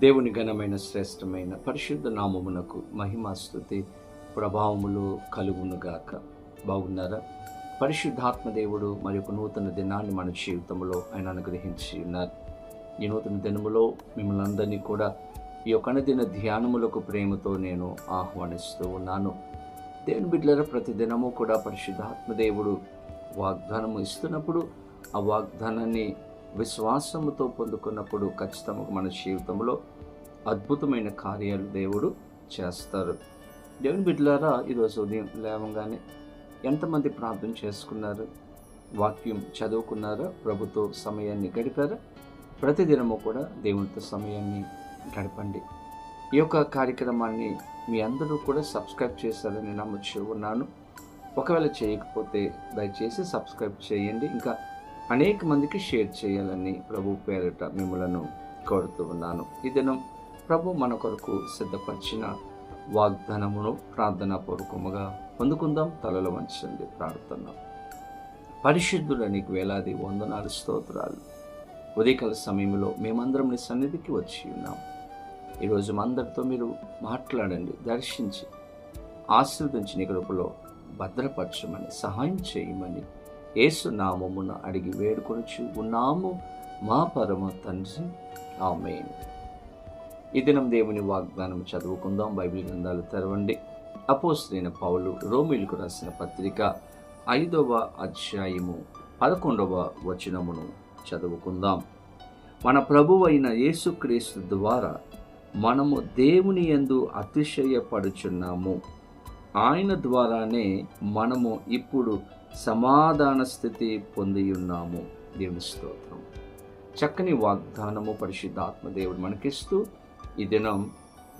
దేవుని ఘనమైన శ్రేష్టమైన పరిశుద్ధ నామమునకు మహిమాస్తుతి ప్రభావములు కలుగునుగాక. బాగున్నారా? పరిశుద్ధాత్మ దేవుడు మరి ఒక నూతన దినాన్ని మన జీవితంలో ఆయన అనుగ్రహించి ఉన్నారు. ఈ నూతన దినములో మిమ్మల్ని అందరినీ కూడా ఈ యొక్క అనుదిన ధ్యానములకు ప్రేమతో నేను ఆహ్వానిస్తూ ఉన్నాను. దేవుని బిడ్డల ప్రతి దినము కూడా పరిశుద్ధాత్మ దేవుడు వాగ్దానము ఇస్తున్నప్పుడు ఆ వాగ్దానాన్ని విశ్వాసముతో పొందుకున్నప్పుడు ఖచ్చితంగా మన జీవితంలో అద్భుతమైన కార్యాలు దేవుడు చేస్తారు. దేవుని బిడ్డలారా ఈరోజు ఉదయం లేవగానే ఎంతమంది ప్రార్థన చేసుకున్నారు? వాక్యం చదువుకున్నారా? ప్రభుతో సమయాన్ని గడిపారా? ప్రతిదినము కూడా దేవునితో సమయాన్ని గడపండి. ఈ యొక్క కార్యక్రమాన్ని మీ అందరూ కూడా సబ్స్క్రైబ్ చేశారని నమ్మచ్చు ఉన్నాను. ఒకవేళ చేయకపోతే దయచేసి సబ్స్క్రైబ్ చేయండి. ఇంకా అనేక మందికి షేర్ చేయాలని ప్రభు పేరిట మిమ్మలను కోరుతూ ఉన్నాను. ఈ దినం ప్రభు మన కొరకు సిద్ధపరిచిన వాగ్దానమును ప్రార్థనాపూర్వకముగా పొందుకుందాం. తలలో వంచండి ప్రార్థన. పరిశుద్ధుల నీకు వేలాది వందనాలు స్తోత్రాలు. ఉదయకాల సమయంలో మేమందరం నీ సన్నిధికి వచ్చి ఉన్నాం. ఈరోజు అందరితో మీరు మాట్లాడండి దర్శించి ఆశీర్వదించి నీ కృపలో భద్రపరచమని సహాయం చేయమని ఏసునామమున అడిగి వేడుకొనుచు ఉన్నాము. మా పరమ తండ్రి. ఆమె ఈ దినం దేవుని వాగ్దానం చదువుకుందాం. బైబిల్ గ్రంథాలు తెరవండి. అపోస్త్రైన పౌలు రోమిలకు రాసిన పత్రిక ఐదవ అధ్యాయము పదకొండవ వచనమును చదువుకుందాం. మన ప్రభువైన యేసుక్రీస్తు ద్వారా మనము దేవుని యందు అతిశయపడుచున్నాము. ఆయన ద్వారానే మనము ఇప్పుడు సమాధాన స్థితి పొంది ఉన్నాము దేవుని స్తోత్రం. చక్కని వాగ్దానము పరిశుద్ధాత్మ దేవుడు మనకిస్తూ ఈ దినం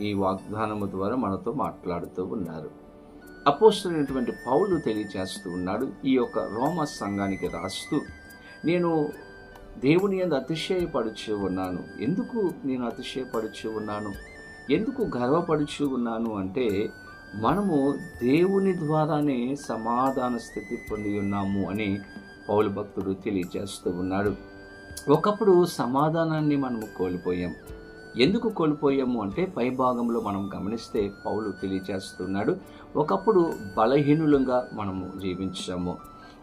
ఈ వాగ్దానము ద్వారా మనతో మాట్లాడుతూ ఉన్నారు. అపోస్తున్నటువంటి పౌలు తెలియచేస్తూ ఉన్నాడు ఈ యొక్క రోమ సంఘానికి రాస్తూ నేను దేవుని ఎందు అతిశయపడుచు ఉన్నాను. ఎందుకు నేను అతిశయపడుచు ఉన్నాను? ఎందుకు గర్వపడుచు ఉన్నాను? అంటే మనము దేవుని ద్వారానే సమాధాన స్థితి పొంది ఉన్నాము అని పౌలు భక్తుడు తెలియజేస్తూ ఉన్నాడు. ఒకప్పుడు సమాధానాన్ని మనము కోల్పోయాం. ఎందుకు కోల్పోయాము అంటే పై భాగంలో మనం గమనిస్తే పౌలు తెలియజేస్తున్నాడు. ఒకప్పుడు బలహీనులుగా మనము జీవించాము.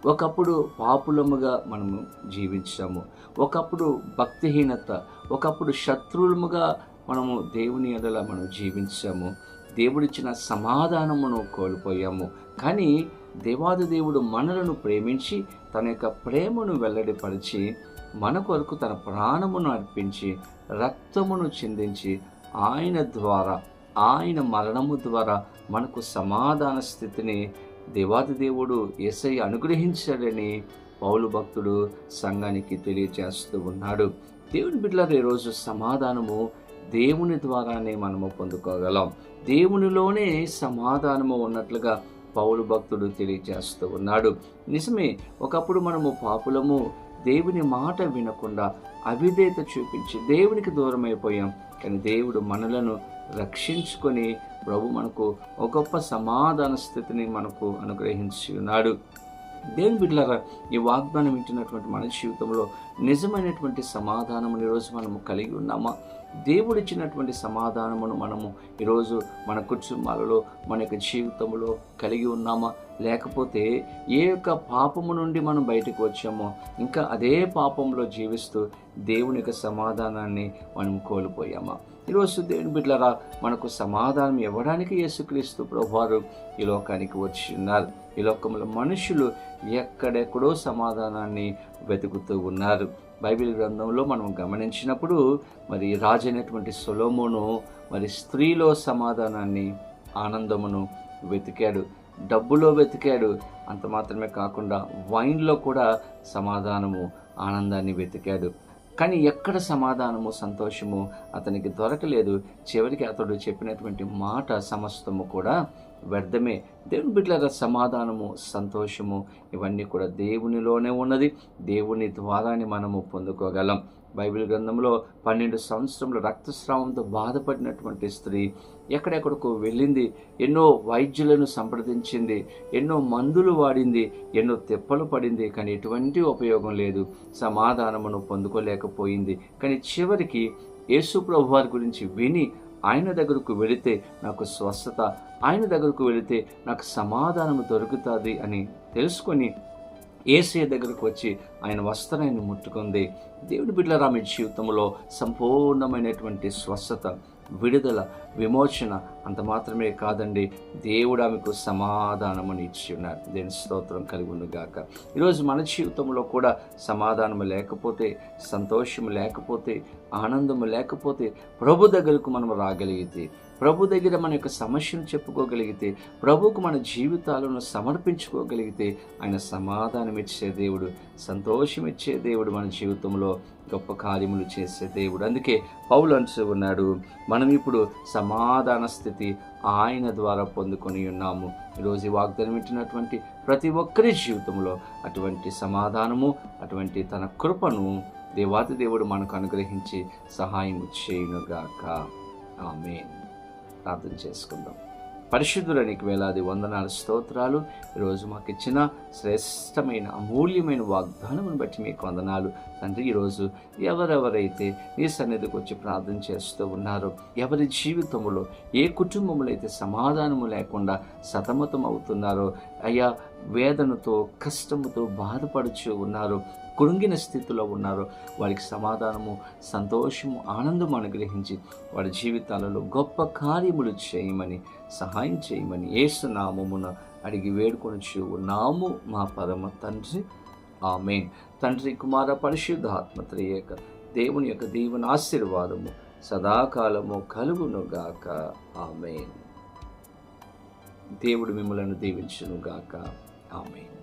ఒకప్పుడు పాపులముగా మనము జీవించాము. ఒకప్పుడు భక్తిహీనత ఒకప్పుడు శత్రువులముగా మనము దేవుని ఎడల మనం జీవించాము. దేవుడిచ్చిన సమాధానమును కోల్పోయాము. కానీ దేవాది దేవుడు మనలను ప్రేమించి తన యొక్క ప్రేమను వెల్లడిపరిచి మన కొరకు తన ప్రాణమును అర్పించి రక్తమును చిందించి ఆయన ద్వారా ఆయన మరణము ద్వారా మనకు సమాధాన స్థితిని దేవాది దేవుడు ఎస్ఐ అనుగ్రహించాడని పౌలు భక్తుడు సంఘానికి తెలియజేస్తూ ఉన్నాడు. దేవుని బిడ్డల ఈరోజు సమాధానము దేవుని ద్వారానే మనము పొందుకోగలం. దేవునిలోనే సమాధానము ఉన్నట్లుగా పౌలు భక్తుడు తెలియజేస్తూ ఉన్నాడు. నిజమే ఒకప్పుడు మనము పాపులము దేవుని మాట వినకుండా అవిధేత చూపించి దేవునికి దూరం అయిపోయాం కానీ దేవుడు మనలను రక్షించుకొని ప్రభు మనకు ఒక గొప్ప సమాధాన స్థితిని మనకు అనుగ్రహించి ఉన్నాడు. దేవుని బిడ్డలారా ఈ వాగ్దానం వింటున్నటువంటి మన జీవితంలో నిజమైనటువంటి సమాధానమును ఈరోజు మనము కలిగి ఉన్నామా? దేవుడిచ్చినటువంటి సమాధానమును మనము ఈరోజు మన కుటుంబాలలో మన యొక్క జీవితంలో కలిగి ఉన్నామా? లేకపోతే ఏ యొక్క పాపము నుండి మనం బయటకు వచ్చామో ఇంకా అదే పాపంలో జీవిస్తూ దేవుని యొక్క సమాధానాన్ని మనం కోల్పోయామా? ఈరోజు దేవుని బిడ్డలరా మనకు సమాధానం ఇవ్వడానికి యేసుక్రీస్తు ప్రభువారు ఈ లోకానికి వచ్చి ఉన్నారు. ఈ లోకంలో మనుషులు ఎక్కడెక్కడో సమాధానాన్ని వెతుకుతూ ఉన్నారు. బైబిల్ గ్రంథంలో మనం గమనించినప్పుడు మరి రాజైనటువంటి సొలోమోను మరి స్త్రీలో సమాధానాన్ని ఆనందమును వెతికాడు. డబ్బులో వెతికాడు. అంత మాత్రమే కాకుండా వైన్లో కూడా సమాధానము ఆనందాన్ని వెతికాడు. కానీ ఎక్కడ సమాధానము సంతోషము అతనికి దొరకలేదు. చివరికి అతడు చెప్పినటువంటి మాట సమస్తము కూడా వ్యర్థమే. దేవుని బిడ్డల సమాధానము సంతోషము ఇవన్నీ కూడా దేవునిలోనే ఉన్నది. దేవుని ద్వారానే మనము పొందుకోగలం. బైబిల్ గ్రంథంలో పన్నెండు సంవత్సరంలో రక్తస్రావంతో బాధపడినటువంటి స్త్రీ ఎక్కడెక్కడికో వెళ్ళింది. ఎన్నో వైద్యులను సంప్రదించింది. ఎన్నో మందులు వాడింది. ఎన్నో తెప్పలు పడింది. కానీ ఎటువంటి ఉపయోగం లేదు. సమాధానమును పొందుకోలేకపోయింది. కానీ చివరికి యేసు ప్రభు వారి గురించి విని ఆయన దగ్గరకు వెళితే నాకు స్వస్థత ఆయన దగ్గరకు వెళితే నాకు సమాధానం దొరుకుతుంది అని తెలుసుకొని ఏసే దగ్గరకు వచ్చి ఆయన వస్త్రాన్ని ముట్టుకుంది. దేవుడి బిడ్డల మీ జీవితంలో సంపూర్ణమైనటువంటి స్వస్థత విడుదల విమోచన అంత మాత్రమే కాదండి దేవుడు ఆమెకు సమాధానమని ఇచ్చి ఉన్నారు దేని స్తోత్రం కలిగి ఉండుగాక ఈరోజు మన జీవితంలో కూడా సమాధానము లేకపోతే సంతోషము లేకపోతే ఆనందము లేకపోతే ప్రభు దగ్గరకు మనం రాగలిగితే ప్రభు దగ్గర మన యొక్క సమస్యను చెప్పుకోగలిగితే ప్రభుకు మన జీవితాలను సమర్పించుకోగలిగితే ఆయన సమాధానం ఇచ్చే దేవుడు సంతోషం ఇచ్చే దేవుడు మన జీవితంలో గొప్ప కార్యములు చేసే దేవుడు. అందుకే పౌలు అంటూ ఉన్నాడు మనం ఇప్పుడు సమాధాన స్థితి ఆయన ద్వారా పొందుకొని ఉన్నాము. ఈరోజు వాగ్దానం ఇచ్చినటువంటి ప్రతి ఒక్కరి జీవితంలో అటువంటి సమాధానము అటువంటి తన కృపను దేవాతి దేవుడు మనకు అనుగ్రహించి సహాయం చేయునుగాక. ఆమె ప్రార్థన చేసుకుందాం. పరిశుద్ధులనికి వేలాది వందనాలు స్తోత్రాలు. ఈరోజు మాకు ఇచ్చిన శ్రేష్టమైన అమూల్యమైన వాగ్దానమును బట్టి మీకు వందనాలు. తండ్రి ఈరోజు ఎవరెవరైతే నీ సన్నిధికి వచ్చి ప్రార్థన చేస్తూ ఉన్నారో ఎవరి జీవితంలో ఏ కుటుంబంలో అయితే సమాధానము లేకుండా సతమతం అవుతున్నారో అయ్యా వేదనతో కష్టముతో బాధపడుచు ఉన్నారు కృంగిన స్థితిలో ఉన్నారో వారికి సమాధానము సంతోషము ఆనందం అనుగ్రహించి వారి జీవితాలలో గొప్ప కార్యములు చేయమని సహాయం చేయమని ఏసునామమున అడిగి వేడుకొనుచు ఉన్నాము మా పరమ తండ్రి. ఆమెన్. తండ్రి కుమార పరిశుద్ధ ఆత్మత్రయేక దేవుని యొక్క దీవెన ఆశీర్వాదము సదాకాలము కలుగునుగాక. ఆమెన్. దేవుడు మిమ్మలను దీవించునుగాక. ఆమెన్.